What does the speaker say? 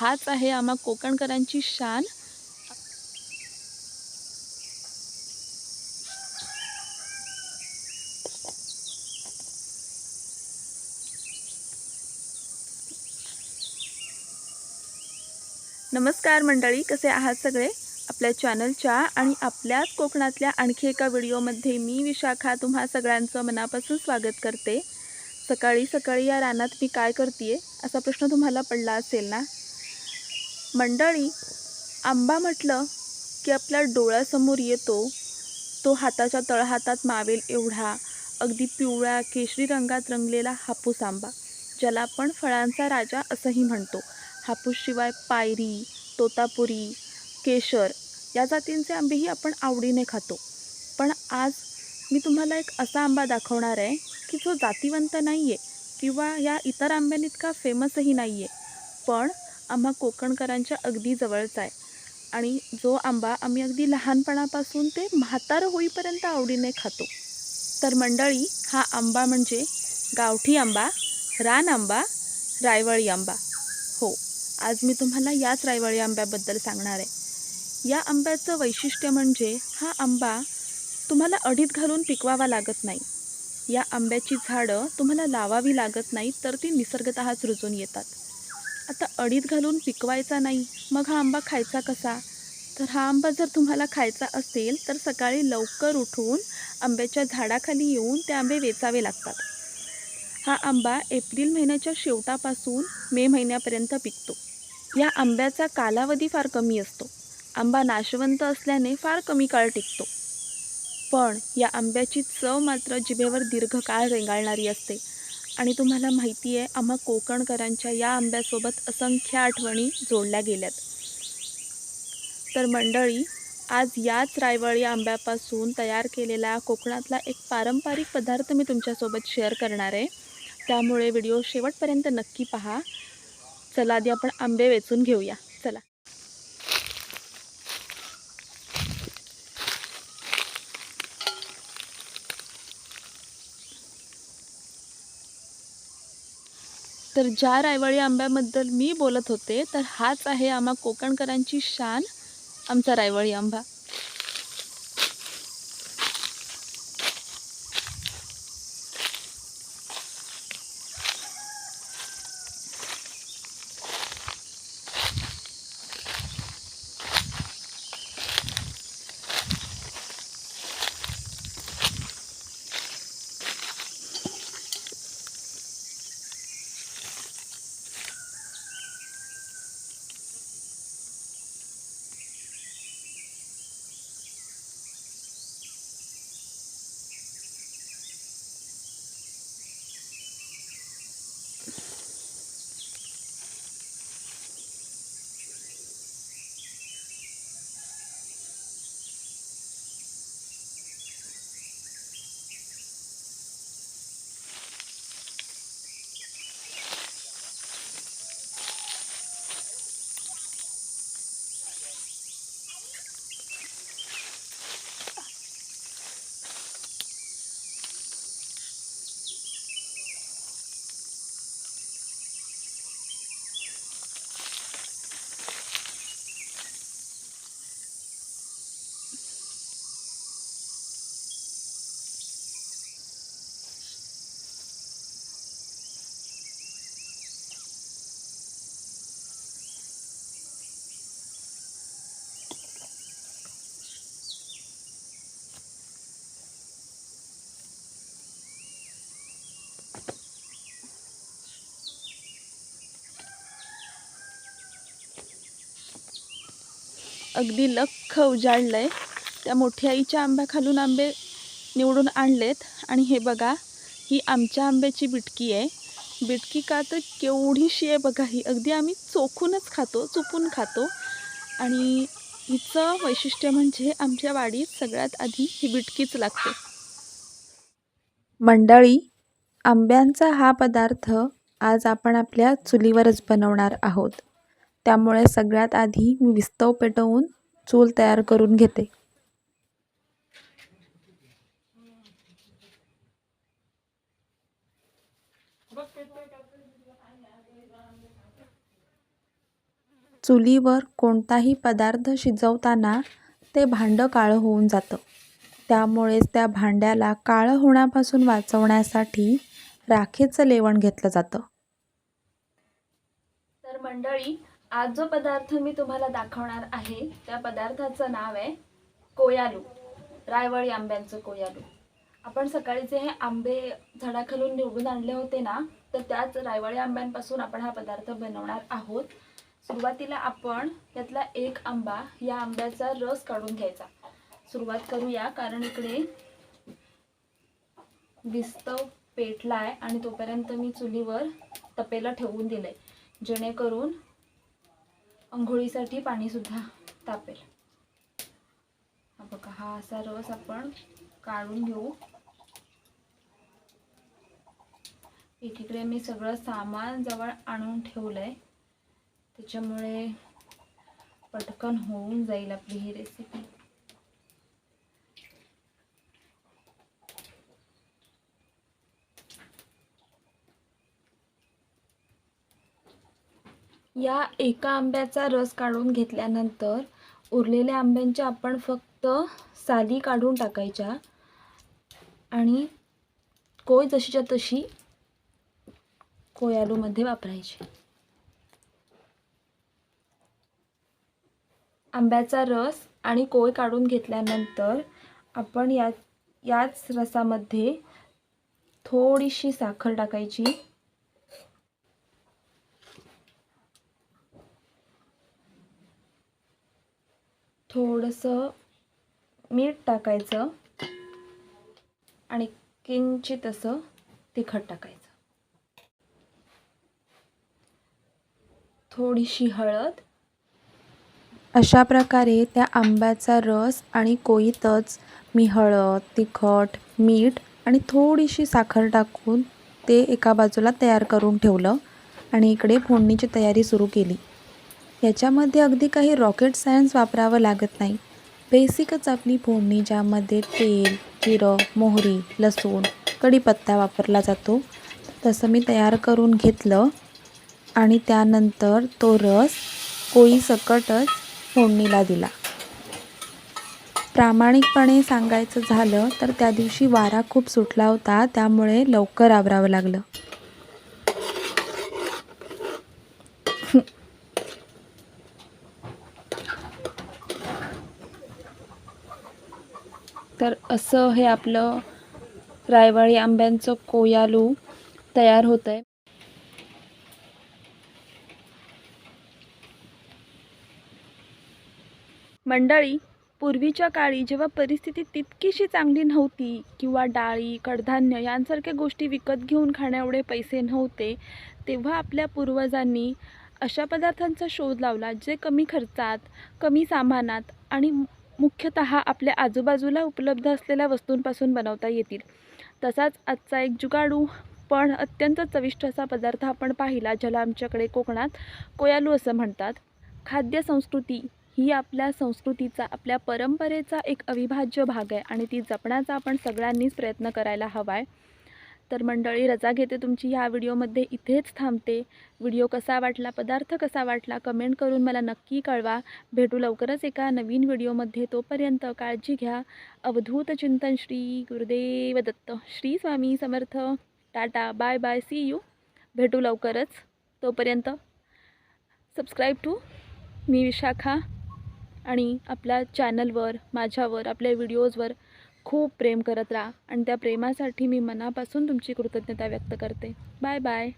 हाच आहे आम्हा कोकणकरांची शान. नमस्कार मंडळी कसे आहात सगळे? आपल्या चॅनलच्या आणि आपल्याच कोकणातल्या आणखी एका व्हिडिओमध्ये मी विशाखा तुम्हा सगळ्यांचं मनापासून स्वागत करते. सकाळी सकाळी या रानात मी काय करते असा प्रश्न तुम्हाला पडला असेल ना? मंडळी आंबा म्हटलं की आपल्या डोळ्यासमोर येतो. तो हाताच्या तळहातात मावेल एवढा अगदी पिवळ्या केशरी रंगात रंगलेला हापूस आंबा ज्याला आपण फळांचा राजा असंही म्हणतो. हापूसशिवाय पायरी तोतापुरी केशर या जातींचे आंबेही आपण आवडीने खातो. पण आज मी तुम्हाला एक असा आंबा दाखवणार आहे की जो जातीवंत नाही आहे किंवा या इतर आंब्यांइतका फेमसही नाही आहे पण आम्हा कोकणकरांच्या अगदी जवळचा आहे. आणि जो आंबा आम्ही अगदी लहानपणापासून ते म्हातारं होईपर्यंत आवडीने खातो. तर मंडळी हा आंबा म्हणजे गावठी आंबा रान आंबा रायवळी आंबा. हो आज मी तुम्हाला याच रायवळी आंब्याबद्दल सांगणार आहे. या आंब्याचं वैशिष्ट्य म्हणजे हा आंबा तुम्हाला अडीत घालून पिकवावा लागत नाही. या आंब्याची झाडं तुम्हाला लावावी लागत नाही तर ती निसर्गतःच रुजून येतात. आता अडीत घालून पिकवायचा नाही मग हा आंबा खायचा कसा? तर हा आंबा जर तुम्हाला खायचा असेल तर सकाळी लवकर उठून आंब्याच्या झाडाखाली येऊन ते आंबे वेचावे लागतात. हा आंबा एप्रिल महिन्याच्या शेवटापासून मे महिन्यापर्यंत पिकतो. या आंब्याचा कालावधी फार कमी असतो. आंबा नाशवंत असल्याने फार कमी काळ टिकतो. पण या आंब्याची चव मात्र जिभेवर दीर्घकाळ रेंगाळणारी असते. आणि तुम्हाला माहिती आहे आम्हा कोकणकरांच्या या आंब्यासोबत असंख्य आठवणी जोडल्या गेल्यात. तर मंडळी आज याच रायवळी आंब्यापासून तयार केलेला कोकणातला एक पारंपरिक पदार्थ मी तुमच्यासोबत शेअर करणार आहे. त्यामुळे व्हिडिओ शेवटपर्यंत नक्की पहा. चला आधी आपण आंबे वेचून घेऊया. चला. तर ज्या रायवळी आंब्याबद्दल मी बोलत होते तर हाच आहे आम्हा कोकणकरांची शान आमचा रायवळी आंबा. अगदी लख आहे त्या मोठ्या आईच्या आंब्याखालून आंबे निवडून आणलेत. आणि हे बघा ही आमच्या आंब्याची बिटकी आहे. बिटकी का तर केवढीशी आहे बघा ही. अगदी आम्ही चोखूनच खातो चुपून खातो. आणि हिचं वैशिष्ट्य म्हणजे आमच्या वाडीत सगळ्यात आधी ही बिटकीच लागते. मंडळी आंब्यांचा हा पदार्थ आज आपण आपल्या चुलीवरच बनवणार आहोत. त्यामुळे सगळ्यात आधी मी विस्तव पेटवून चूल तयार करून घेते. चुलीवर कोणताही पदार्थ शिजवताना ते भांडं काळं होऊन जातं. त्यामुळेच त्या भांड्याला काळं होण्यापासून वाचवण्यासाठी राखेचं लेवण घेतलं जातं. तर मंडळी आज जो पदार्थ मी तुम्हाला दाखवणार आहे त्या पदार्थाचं नाव आहे कोयालू. रायवळी आंब्यांचं कोयालू. आपण सकाळी जे हे आंबे झाडाखालून निवडून आणले होते ना तर त्याच रायवळी आंब्यांपासून आपण हा पदार्थ बनवणार आहोत. सुरुवातीला आपण त्यातला एक आंबा या आंब्याचा रस काढून घ्यायचा. सुरुवात करूया कारण इकडे विस्तव आहे आणि तोपर्यंत मी चुलीवर तपेला ठेवून दिलंय. जेणेकरून अंघोळीसाठी पाणीसुद्धा तापेल. हा बघा हा असा रस आपण काढून घेऊ. एकीकडे मी सगळं सामान जवळ आणून ठेवलंय. त्याच्यामुळे पटकन होऊन जाईल आपली ही रेसिपी या एका आंब्याचा रस काढून घेतल्यानंतर उरलेल्या आंब्यांच्या आपण फक्त साली काढून टाकायच्या. आणि कोय जशीच्या तशी कोयालूमध्ये वापरायची. आंब्याचा रस आणि कोय काढून घेतल्यानंतर आपण या याच रसामध्ये थोडीशी साखर टाकायची. थोडंसं मीठ टाकायचं आणि किंचित असं तिखट टाकायचं. थोडीशी हळद. अशा प्रकारे त्या आंब्याचा रस आणि कोईतच मी हळद तिखट मीठ आणि थोडीशी साखर टाकून ते एका बाजूला तयार करून ठेवलं आणि इकडे फोडणीची तयारी सुरू केली. याच्यामध्ये अगदी काही रॉकेट सायन्स वापरावं लागत नाही. बेसिकच आपली फोडणी ज्यामध्ये तेल जिरं मोहरी लसूण कढीपत्ता वापरला जातो. तसं मी तयार करून घेतलं आणि त्यानंतर तो रस कोळीसकटच फोडणीला दिला. प्रामाणिकपणे सांगायचं झालं तर त्या दिवशी वारा खूप सुटला होता त्यामुळे लवकर आवरावं लागलं. तर असं हे आपलं रायवाळी आंब्यांचं कोयालू तयार होत आहे मंडळी पूर्वीच्या काळी जेव्हा परिस्थिती तितकीशी चांगली नव्हती किंवा डाळी कडधान्य यांसारख्या गोष्टी विकत घेऊन खाण्याएवढे पैसे नव्हते तेव्हा आपल्या पूर्वजांनी अशा पदार्थांचा शोध लावला जे कमी खर्चात कमी सामानात आणि मुख्यतः आपल्या आजूबाजूला उपलब्ध असलेल्या वस्तूंपासून बनवता येतील. तसाच आजचा एक जुगाडू पण अत्यंत चविष्ट असा पदार्थ आपण पाहिला ज्याला आमच्याकडे कोकणात कोयालू असं म्हणतात. खाद्य संस्कृती ही आपल्या संस्कृतीचा आपल्या परंपरेचा एक अविभाज्य भाग आहे आणि ती जपण्याचा आपण सगळ्यांनीच प्रयत्न करायला हवा आहे तर मंडळी रजा घेते तुमची ह्या व्हिडिओमध्ये. इथेच थांबते. व्हिडिओ कसा वाटला पदार्थ कसा वाटला कमेंट करून मला नक्की कळवा. भेटू लवकरच एका नवीन व्हिडिओमध्ये. तोपर्यंत काळजी घ्या. अवधूत चिंतन Shri Gurudev Datta. Shri Swami Samarth. Tata bye bye see you. भेटू लवकरच. तोपर्यंत सबस्क्राईब टू मी विशाखा आणि आपल्या चॅनलवर माझ्यावर आपल्या व्हिडिओजवर खूप प्रेम करत राहा. आणि त्या प्रेमासाठी मी मनापासून तुमची कृतज्ञता व्यक्त करते. Bye bye.